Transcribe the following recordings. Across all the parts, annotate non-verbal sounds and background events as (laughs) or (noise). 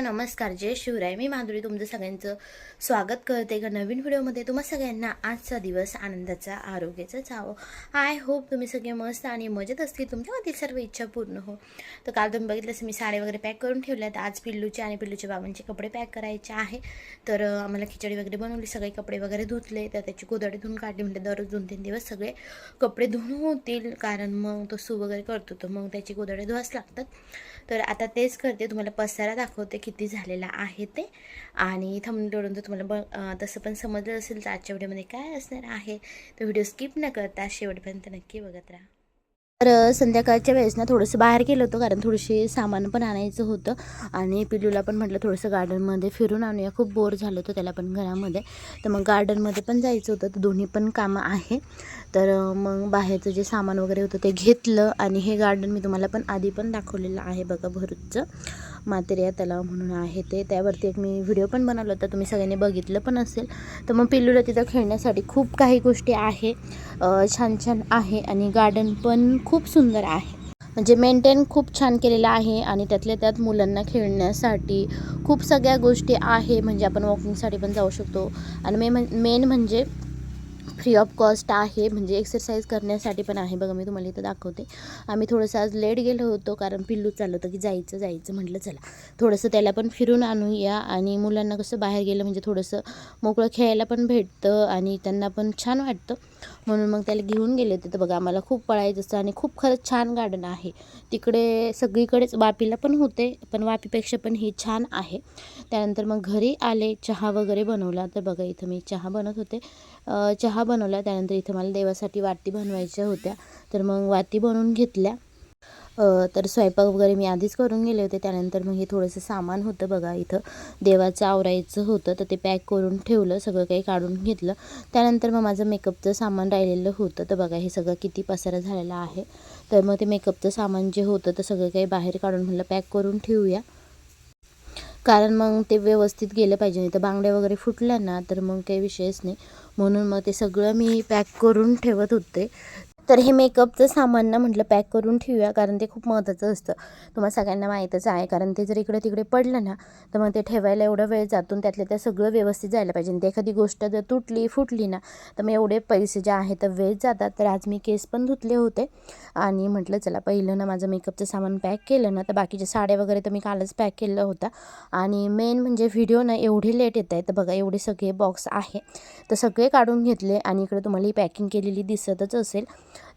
नमस्कार जय शिवराय. मी माधुरी तुमचं सगळ्यांचं स्वागत करते. एका नवीन व्हिडिओमध्ये तुम्हा सगळ्यांना आजचा दिवस आनंदाचा आरोग्याचा जावं आय होप तुम्ही सगळे मस्त आणि मजेत असतील. तुमच्यामधील सर्व इच्छा पूर्ण हो. तर काल तुम्ही बघितलं असं मी साड्या वगैरे पॅक करून ठेवल्या तर आज पिल्लूचे आणि पिल्लूच्या बाबांचे कपडे पॅक करायचे आहे. तर आम्हाला खिचडी वगैरे बनवली. सगळे कपडे वगैरे धुतले. तर त्याची गोदडे धुवून काढली. म्हणजे दररोज दोन तीन दिवस सगळे कपडे धुवून होतील. कारण मग तो सू वगैरे करतो. तर मग त्याची गोदडे धुवास लागतात. तर आता तेच करते. तुम्हाला पसारा दाखवते किती झालेला आहे ते. आणि थंबडोडून तर तुम्हाला ब तसं पण समजलं असेल तर आजच्या व्हिडिओमध्ये काय असणार आहे तर व्हिडिओ स्किप न करता शेवटपर्यंत नक्की बघत राहा. तर संध्याकाळच्या वेळेस ना थोडंसं बाहेर गेलो होतो कारण थोडीशी सामान पण आणायचं होतं. आणि पिल्लूला पण म्हटलं थोडंसं गार्डनमध्ये फिरून आणूया. खूप बोर झालं होतं त्याला पण घरामध्ये. तर मग गार्डनमध्ये पण जायचं होतं. तर दोन्ही पण कामं आहे. तर मग बाहेरचं जे सामान वगैरे होतं ते घेतलं. आणि हे गार्डन मी तुम्हाला पण आधी पण दाखवलेलं आहे बघा भरूचचं. मातेरिया तलाव म्हणून आहे ते. त्यावरती एक मी व्हिडिओ पण बनवला होता. तुम्ही सगळ्यांनी बघितलं पण असेल. तर मग पिल्लूला तिथं खेळण्यासाठी खूप काही गोष्टी आहे. छान छान आहे आणि गार्डन पण खूप सुंदर आहे. म्हणजे मेंटेन खूप छान केलेलं आहे आणि त्यातल्या त्यात मुलांना खेळण्यासाठी खूप सगळ्या गोष्टी आहे. म्हणजे आपण वॉकिंगसाठी पण जाऊ शकतो. आणि मे मेन म्हणजे फ्री ऑफ कॉस्ट आहे म्हणजे एक्सरसाइज करण्यासाठी पण आहे. बघा मी तुम्हाला इथं दाखवते. आम्ही थोडंसं आज लेट गेलो होतो कारण पिल्लू चाललं होतं की जायचं जायचं म्हटलं चला. थोडंसं त्याला पण फिरून आणूया आणि मुलांना कसं बाहेर गेलं म्हणजे थोडंसं मोकळं खेळायला पण भेटतं आणि त्यांना पण छान वाटतं. म्हणून मग त्याला घेऊन गेले होते. तर बघा आम्हाला खूप पळायचं असतं आणि खूप खरंच छान गार्डन आहे. तिकडे सगळीकडेच वापीला पण होते पण वापीपेक्षा पण ही छान आहे. त्यानंतर मग घरी आले चहा वगैरे बनवला. तर बघा इथं मी चहा बनवत होते. चहा बनवला. त्यानंतर इथं मला देवासाठी वाती बनवायच्या होत्या. तर मग वाती बनवून घेतल्या. तर स्वयंपाक वगैरे मी आधीच करून गेले होते. त्यानंतर मग हे थोडंसं सामान होतं बघा इथं. देवाचं आवरायचं होतं तर ते पॅक करून ठेवलं सगळं काही काढून घेतलं. त्यानंतर मग माझं मेकअपचं सामान राहिलेलं होतं. तर बघा हे सगळं किती पसारा झालेला आहे. तर मग ते मेकअपचं सामान जे होतं तर सगळं काही बाहेर काढून म्हटलं पॅक करून ठेवूया. कारण मग ते व्यवस्थित गेलं पाहिजे. नाही तर बांगड्या वगैरे फुटल्या ना तर मग काही विषयच नाही. म्हणून मग ते सगळं मी पॅक करून ठेवत होते. तर हे मेकअपचं सामान ना म्हटलं पॅक करून ठेवूया कारण ते खूप महत्त्वाचं असतं. तुम्हाला सगळ्यांना माहीतच आहे कारण ते जर इकडे तिकडे पडलं ना तर मग ते ठेवायला एवढा वेळ जातून त्यातल्या त्या सगळं व्यवस्थित जायला पाहिजे. आणि ते एखादी गोष्ट जर तुटली फुटली ना तर मग एवढे पैसे जे आहेत तर वेळ जातात. तर आज मी केस पण धुतले होते आणि म्हटलं चला पहिलं ना माझं मेकअपचं सामान पॅक केलं ना तर बाकीच्या साड्या वगैरे तर मी कालच पॅक केलं होता. आणि मेन म्हणजे व्हिडिओ ना एवढे लेट येत आहे तर बघा एवढे सगळे बॉक्स आहे. तर सगळे काढून घेतले आणि इकडे तुम्हाला ही पॅकिंग केलेली दिसतच असेल.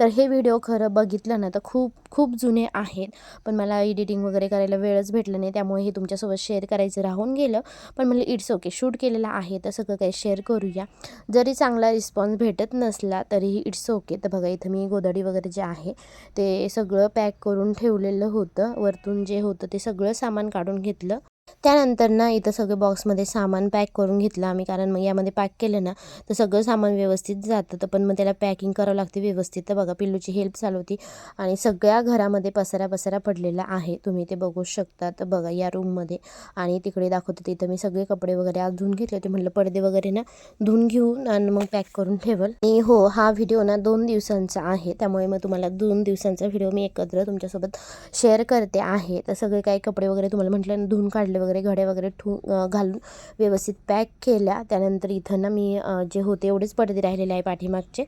तर हे व्हिडिओ खरं बघितलं ना तर खूप खूप जुने आहेत. पण मला एडिटिंग वगैरे करायला वेळच भेटला नाही त्यामुळे हे तुमच्यासोबत शेअर करायचं राहून गेलं. पण मला इट्स ओके शूट केलेलं आहे तर सगळं काही शेअर करूया. जरी चांगला रिस्पॉन्स भेटत नसला तरीही इट्स ओके तर बघा इथं मी गोदडी वगैरे जे आहे ते सगळं पॅक करून ठेवलेलं होतं. वरतून जे होतं ते सगळं सामान काढून घेतलं. त्यानंतर ना इथं सगळं बॉक्समध्ये सामान पॅक करून घेतलं आम्ही. कारण मग यामध्ये पॅक केलं ना तर सगळं सामान व्यवस्थित जातं. तर पण मग त्याला पॅकिंग करावं लागते व्यवस्थित. तर बघा पिल्लूची हेल्प चालू होती. आणि सगळ्या घरामध्ये पसारा पसारा पडलेला आहे. तुम्ही ते बघू शकता. तर बघा या रूममध्ये आणि तिकडे दाखवते तिथं मी सगळे कपडे वगैरे आज धुवून घेतले होते. म्हटलं पडदे वगैरे ना धुवून घेऊन आणि मग पॅक करून ठेवल. आणि हो हा व्हिडिओ ना दोन दिवसांचा आहे. त्यामुळे मग तुम्हाला दोन दिवसांचा व्हिडिओ मी एकत्र तुमच्यासोबत शेअर करते आहे. तर सगळे काही कपडे वगैरे तुम्हाला म्हटलं धुवून काढले वगैरे घड्या वगैरे ठू घालून व्यवस्थित पॅक केल्या. त्यानंतर इथं ना मी जे होते एवढेच पडदे राहिलेले आहे पाठीमागचे.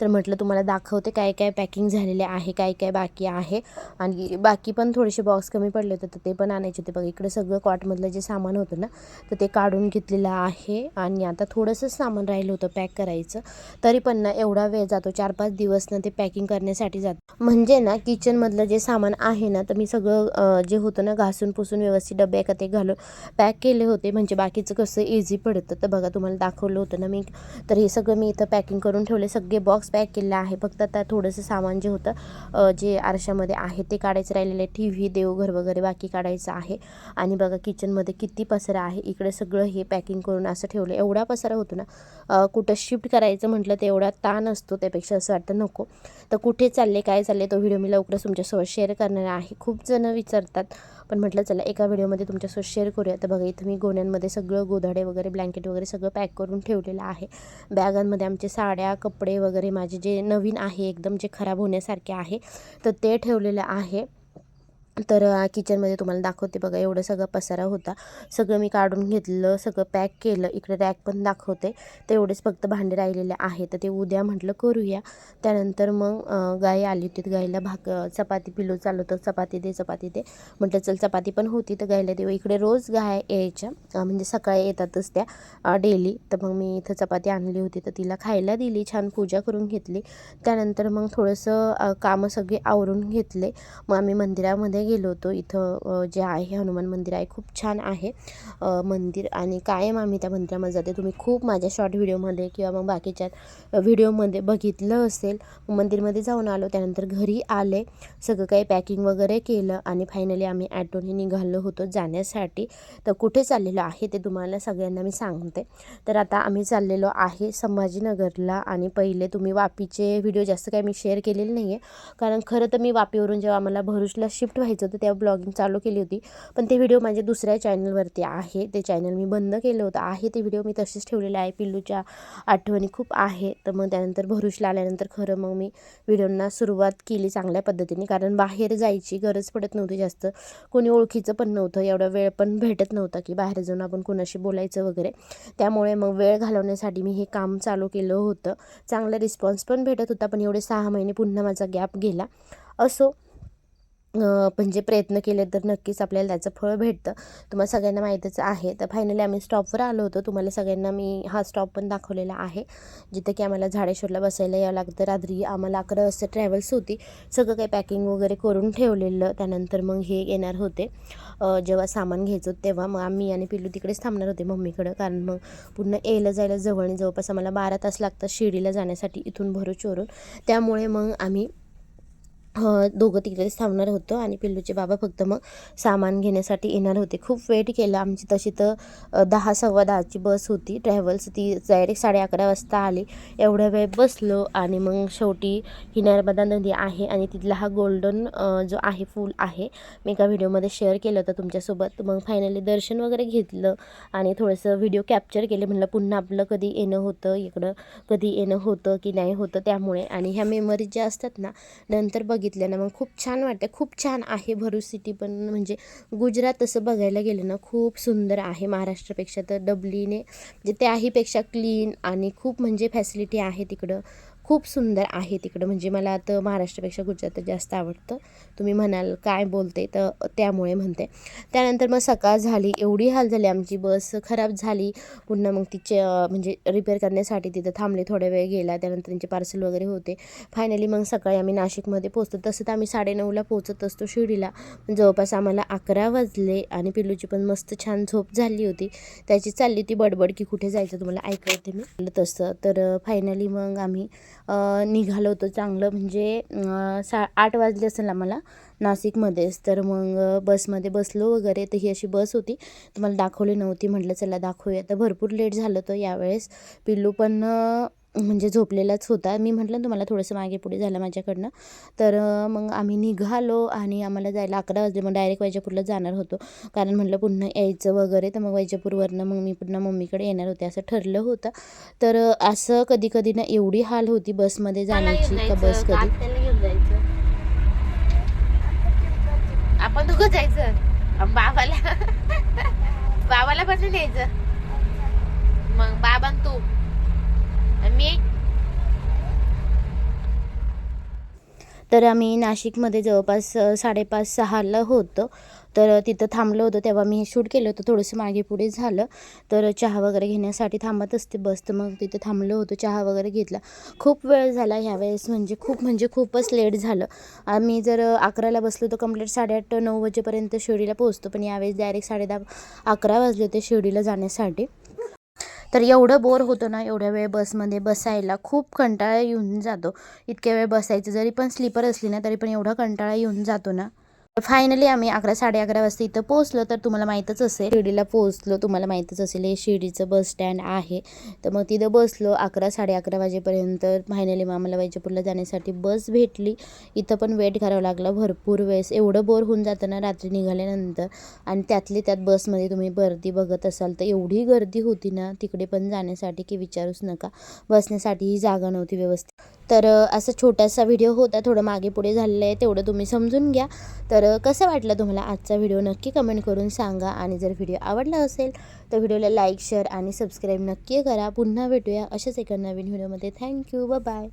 तर म्हटलं तुम्हाला दाखवते काय काय पॅकिंग झालेले आहे काय काय बाकी आहे. आणि बाकी पण थोडेसे बॉक्स कमी पडले होते तर ते पण आणायचे होते. बघा इकडे सगळं कॉटमधलं जे सामान होतं ना तर ते काढून घेतलेलं आहे. आणि आता थोडंसंच सामान राहिलं होतं पॅक करायचं. तरी पण ना एवढा वेळ जातो चार पाच दिवस ना ते पॅकिंग करण्यासाठी जातं. म्हणजे ना किचनमधलं जे सामान आहे ना तर मी सगळं जे होतं ना घासून पुसून व्यवस्थित डबे एका ते घालून पॅक केले होते. म्हणजे बाकीचं कसं इझी पडतं. तर बघा तुम्हाला दाखवलं होतं ना मी. तर हे सगळं मी इथं पॅकिंग करून ठेवले. सगळे बॉक्स पॅक केले आहे. फक्त आता थोडंसं सामान जे होतं जे आरशामध्ये आहे ते काढायचं राहिलेलं आहे. टी व्ही देवघर वगैरे बाकी काढायचं आहे. आणि बघा किचनमध्ये किती पसरा आहे. इकडे सगळं हे पॅकिंग करून असं ठेवलं. एवढा पसरा होतो ना कुठं शिफ्ट करायचं म्हटलं तर एवढा ताण असतो. त्यापेक्षा असं वाटतं नको. तर कुठे चालले काय चालले तो व्हिडिओ मी लवकरच तुमच्यासोबत शेअर करणार आहे. खूप जणं विचारतात पण म्हटलं चला एका व्हिडिओमध्ये तुमच्यासोबत शेअर करूया. तर बघा इथं मी गोण्यांमध्ये सगळं गोधाडे वगैरे ब्लँकेट वगैरे सगळं पॅक करून ठेवलेलं आहे. बॅगांमध्ये आमचे साड्या कपडे वगैरे माझे जे नवीन आहे एकदम जे खराब होण्यासारखे आहे तर ते ठेवलेलं आहे. तर किचनमध्ये तुम्हाला दाखवते बघा एवढं सगळं पसारा होता. सगळं मी काढून घेतलं सगळं पॅक केलं. इकडे रॅक पण दाखवते. तेवढेच फक्त भांडे राहिलेले आहे तर ते उद्या म्हटलं करूया. त्यानंतर मग अ, गाय आली होती. गाईला भाक चपाती पिलू चालू होतं चपाती दे चपाती दे. म्हटलं चल चपाती पण होती. तर गायला देऊ. इकडे रोज गाय यायच्या. म्हणजे सकाळी येतातच त्या डेली. तर मग मी इथं चपाती आणली होती. तर तिला खायला दिली. छान पूजा करून घेतली. त्यानंतर मग थोडंसं कामं सगळी आवरून घेतले. मग आम्ही मंदिरामध्ये गेलो होतो. इथं जे आहे हनुमान मंदिर आहे खूप छान आहे. मंदिर आणि कायम आम्ही त्या मंदिरामध्ये जाते. तुम्ही खूप माझ्या शॉर्ट व्हिडिओमध्ये किंवा मग बाकीच्या व्हिडिओमध्ये बघितलं असेल. मंदिरमध्ये जाऊन आलो त्यानंतर घरी आले. सगळं काही पॅकिंग वगैरे केलं आणि फायनली आम्ही ॲटोने निघालो होतो जाण्यासाठी. तर कुठे चाललेलो आहे ते तुम्हाला सगळ्यांना मी सांगते. तर आता आम्ही चाललेलो आहे संभाजीनगरला आणि पहिले तुम्ही वापीचे व्हिडिओ जास्त काही मी शेअर केलेले नाही आहे कारण खरं तर मी वापीवरून जेव्हा आम्हाला भरूचला शिफ्ट व्हायचं होतं तेव्हा ब्लॉगिंग चालू केली होती. पण ते व्हिडिओ माझ्या दुसऱ्या चॅनलवरती आहे. ते चॅनल मी बंद केलं होतं. आहे ते व्हिडिओ मी तसेच ठेवलेले आहे. पिल्लूच्या आठवणी खूप आहे तर मग त्यानंतर भरुचला आल्यानंतर खरं मग मी व्हिडिओंना सुरुवात केली चांगल्या पद्धतीने. कारण बाहेर जायची गरज पडत नव्हती जास्त. कोणी ओळखीचं पण नव्हतं. एवढा वेळ पण भेटत नव्हता की बाहेर जाऊन आपण कोणाशी बोलायचं वगैरे. त्यामुळे मग वेळ घालवण्यासाठी मी हे काम चालू केलं होतं. चांगला रिस्पॉन्स पण भेटत होता. पण एवढे सहा महिने पुन्हा माझा गॅप गेला. असो म्हणजे प्रयत्न केले तर नक्कीच आपल्याला त्याचं फळ भेटतं. तुम्हाला सगळ्यांना माहीतच आहे. तर फायनली आम्ही स्टॉपवर आलो होतो. तुम्हाला सगळ्यांना मी हा स्टॉप पण दाखवलेला आहे. जिथे की आम्हाला झाडेश्वरला बसायला यावं लागतं. रात्री आम्हाला अकरा वाजता ट्रॅव्हल्स होती. सगळं काही पॅकिंग वगैरे करून ठेवलेलं. त्यानंतर मग हे येणार होते. जेव्हा सामान घ्यायचो तेव्हा मग आम्ही आणि पिल्लू तिकडेच थांबणार होते मम्मीकडं. कारण मग पुन्हा यायला जायला जवळ आणि जवळपास आम्हाला बारा तास लागतात शिर्डीला जाण्यासाठी इथून भरूचवरून त्यामुळे मग आम्ही दोघं तिकडेच थांबणार होतो आणि पिल्लूचे बाबा फक्त मग सामान घेण्यासाठी येणार होते. खूप वेट केला आमची. तशी तर दहा सव्वा दहाची बस होती. ट्रॅव्हल्स ती डायरेक्ट साडे अकरा वाजता आली. एवढ्या वेळ बसलो आणि मग शेवटी ही नर्मदा नदी आहे आणि तिथला हा गोल्डन जो आहे फूल आहे मी एका व्हिडिओमध्ये शेअर केलं होतं तुमच्यासोबत. मग फायनली दर्शन वगैरे घेतलं आणि थोडंसं व्हिडिओ कॅप्चर केले. म्हणलं पुन्हा आपलं कधी येणं होतं इकडं कधी येणं होतं की नाही होतं त्यामुळे. आणि ह्या मेमरीज ज्या असतात ना नंतर बघ ना मग खूप छान वाटतं खूप छान आहे भरूच सिटी पण. म्हणजे गुजरात तसं बघायला गेलं ना खूप सुंदर आहे महाराष्ट्रापेक्षा. तर डबलीने म्हणजे त्याहीपेक्षा क्लीन आणि खूप म्हणजे फॅसिलिटी आहे तिकडं. खूप सुंदर आहे तिकडं. म्हणजे मला आता महाराष्ट्रापेक्षा गुजरात जास्त आवडतं. तुम्ही म्हणाल काय बोलते तर त्यामुळे म्हणते. त्यानंतर मग सकाळ झाली. एवढी हाल झाली. आमची बस खराब झाली. पुन्हा मग तिचे म्हणजे रिपेअर करण्यासाठी तिथं थांबले. थोड्या वेळ गेला. त्यानंतर त्यांचे पार्सल वगैरे होते. फायनली मग सकाळी आम्ही नाशिकमध्ये पोहोचतो. तसं तर आम्ही साडेनऊला पोचत असतो शिर्डीला. जवळपास आम्हाला अकरा वाजले आणि पिल्लूची पण मस्त छान झोप झाली होती. त्याची चालली होती बडबड की कुठे जायचं तुम्हाला ऐकवते मी. तसं तर फायनली मग आम्ही निघालो होतो चांगलं. म्हणजे सा आठ वाजले असेल आम्हाला नाशिकमध्येच. तर मग बसमध्ये बसलो वगैरे. तर ही अशी बस होती. तुम्हाला दाखवली नव्हती. म्हटलं चला दाखवूया. तर भरपूर लेट झालं होतं यावेळेस. पिल्लू पण म्हणजे झोपलेलाच होता. मी म्हटलं तुम्हाला थोडंसं मागे पुढे झालं माझ्याकडनं. तर मग आम्ही निघालो आणि आम्हाला जायला अकरा वाजले. मग डायरेक्ट वैजापूरला जाणार होतो. कारण म्हटलं पुन्हा यायचं वगैरे. तर मग वैजापूरवरनं मग मी पुन्हा मम्मीकडे येणार होते असं ठरलं होतं. तर असं कधी कधी ना एवढी हाल होती बसमध्ये जाण्याची का बस कधी? घेऊन जायचं. आपण दोघं जायचं. बाबाला (laughs) बाबाला पण नाही न्यायचं मग बाबा तू आणि मी तर आम्ही नाशिकमध्ये जवळपास साडेपाच सहाला होतं. तर तिथं थांबलो होतो तेव्हा मी हे शूट केलं होतं. थोडंसं मागे पुढे झालं. तर चहा वगैरे घेण्यासाठी थांबत असते बस तर मग तिथं थांबलो होतो चहा वगैरे घेतला. खूप वेळ झाला ह्यावेळेस म्हणजे खूप म्हणजे खूपच लेट झालं. आम्ही जर अकराला बसलो तर कंप्लीट साडेआठ नऊ वाजेपर्यंत शिर्डीला पोहोचतो. पण यावेळेस डायरेक्ट साडेदहा अकरा वाजले होते शिर्डीला जाण्यासाठी. तर एवढं बोर होतो ना एवढ्या वेळ बसमध्ये बसायला खूप कंटाळा येऊन जातो. इतक्या वेळ बसायचं जरी पण स्लीपर असली ना तरी पण एवढा कंटाळा येऊन जातो ना. फायनली आम्ही अकरा साडे अकरा वाजता इथं पोहोचलो तर तुम्हाला माहीतच असेल. शिर्डीला पोहोचलो तुम्हाला माहीतच असेल हे शिर्डीचं बस स्टँड आहे. तर मग तिथं बसलो अकरा साडे अकरा वाजेपर्यंत फायनली मग आम्हाला वैजापूरला जाण्यासाठी बस भेटली. इथं पण वेट करावं लागलं भरपूर वेळेस. एवढं बोर होऊन जातं ना रात्री निघाल्यानंतर आणि त्यातली त्यात बसमध्ये तुम्ही गर्दी बघत असाल तर एवढी गर्दी होती ना तिकडे पण जाण्यासाठी की विचारूच नका. बसण्यासाठीही जागा नव्हती व्यवस्थित. तर असा छोटासा व्हिडिओ होता थोडं मागे पुढे झालेलं आहे तेवढं तुम्ही समजून घ्या. तर कसं वाटलं तुम्हाला आजचा व्हिडिओ नक्की कमेंट करून सांगा आणि जर व्हिडिओ आवडला असेल तर व्हिडिओला लाईक शेअर आणि सबस्क्राईब नक्की करा. पुन्हा भेटूया अशाच एका नवीन व्हिडिओमध्ये. थँक्यू. बाय